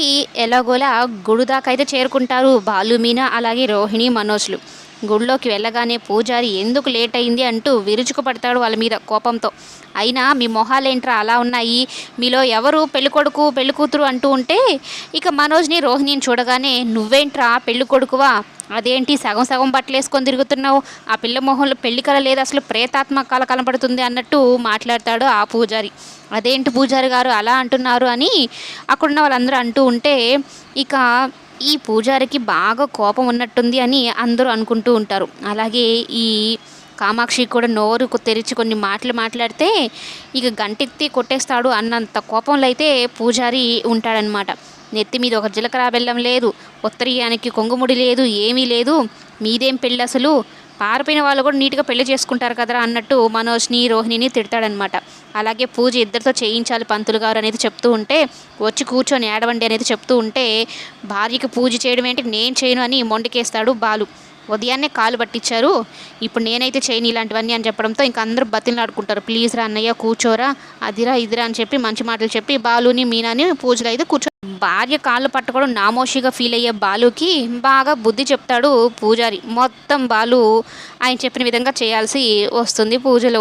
ఈ ఎలాగోలా గుడి దాకా అయితే చేరుకుంటారు. బాలు మీనా అలాగే రోహిణి మనోజ్లు. గుడిలోకి వెళ్ళగానే పూజారి ఎందుకు లేట్ అయింది? అంటూ విరుచుకుపడతాడు వాళ్ళ మీద కోపంతో. అయినా మీ మొహాలేంట్రా? అలా ఉన్నాయి. మీలో ఎవరు పెళ్ళికొడుకు పెళ్ళికూతురు అంటూ ఉంటే ఇక మనోజ్ని రోహిణిని చూడగానే నువ్వేంట్రా పెళ్ళికొడుకువా? అదేంటి సగం సగం బట్టలు వేసుకొని తిరుగుతున్నావు? ఆ పిల్ల మొహంలో పెళ్ళి కల లేదు అసలు ప్రేతాత్మ కళ కనపడుతుంది అన్నట్టు మాట్లాడతాడు ఆ పూజారి. అదేంటి పూజారి గారు అలా అంటున్నారు అని అక్కడున్న వాళ్ళందరూ అంటూ ఉంటే ఇక ఈ పూజారికి బాగా కోపం ఉన్నట్టుంది అని అందరూ అనుకుంటూ ఉంటారు. అలాగే ఈ కామాక్షి కూడా నోరు తెరిచి కొన్ని మాటలు మాట్లాడితే ఇక గంటెత్తి కొట్టేస్తాడు అన్నంత కోపంలో అయితే పూజారి ఉంటాడనమాట నెత్తి మీద ఒక జీలకర్ర బెల్లం లేదు ఉత్తరీయానికి కొంగుముడి లేదు ఏమీ లేదు మీదేం పెళ్ళి అసలు పారిపోయిన వాళ్ళు కూడా నీట్గా పెళ్ళి చేసుకుంటారు కదరా అన్నట్టు మనోజ్ని రోహిణిని తిడతాడనమాట. అలాగే పూజ ఇద్దరితో చేయించాలి పంతులు గారు అనేది చెప్తూ ఉంటే వచ్చి కూర్చొని ఏడవండి అనేది చెప్తూ ఉంటే భార్యకి పూజ చేయడం ఏంటి నేను చేయను అని మొండికేస్తాడు బాలు. ఉదయాన్నే కాలు పట్టించారు. ఇప్పుడు నేనైతే చేయను ఇలాంటివన్నీ అని చెప్పడంతో ఇంక అందరూ బతిలాడుకుంటారు. ప్లీజ్ రా అన్నయ్య కూర్చోరా అదిరా ఇదిరా అని చెప్పి మంచి మాటలు చెప్పి బాలుని మీనాని పూజలు అయితే కూర్చో. భార్య కాళ్ళు పట్టుకోవడం నామోషిగా ఫీల్ అయ్యే బాలుకి బాగా బుద్ధి చెప్తాడు పూజారి. మొత్తం బాలు ఆయన చెప్పిన విధంగా చేయాల్సి వస్తుంది పూజలో.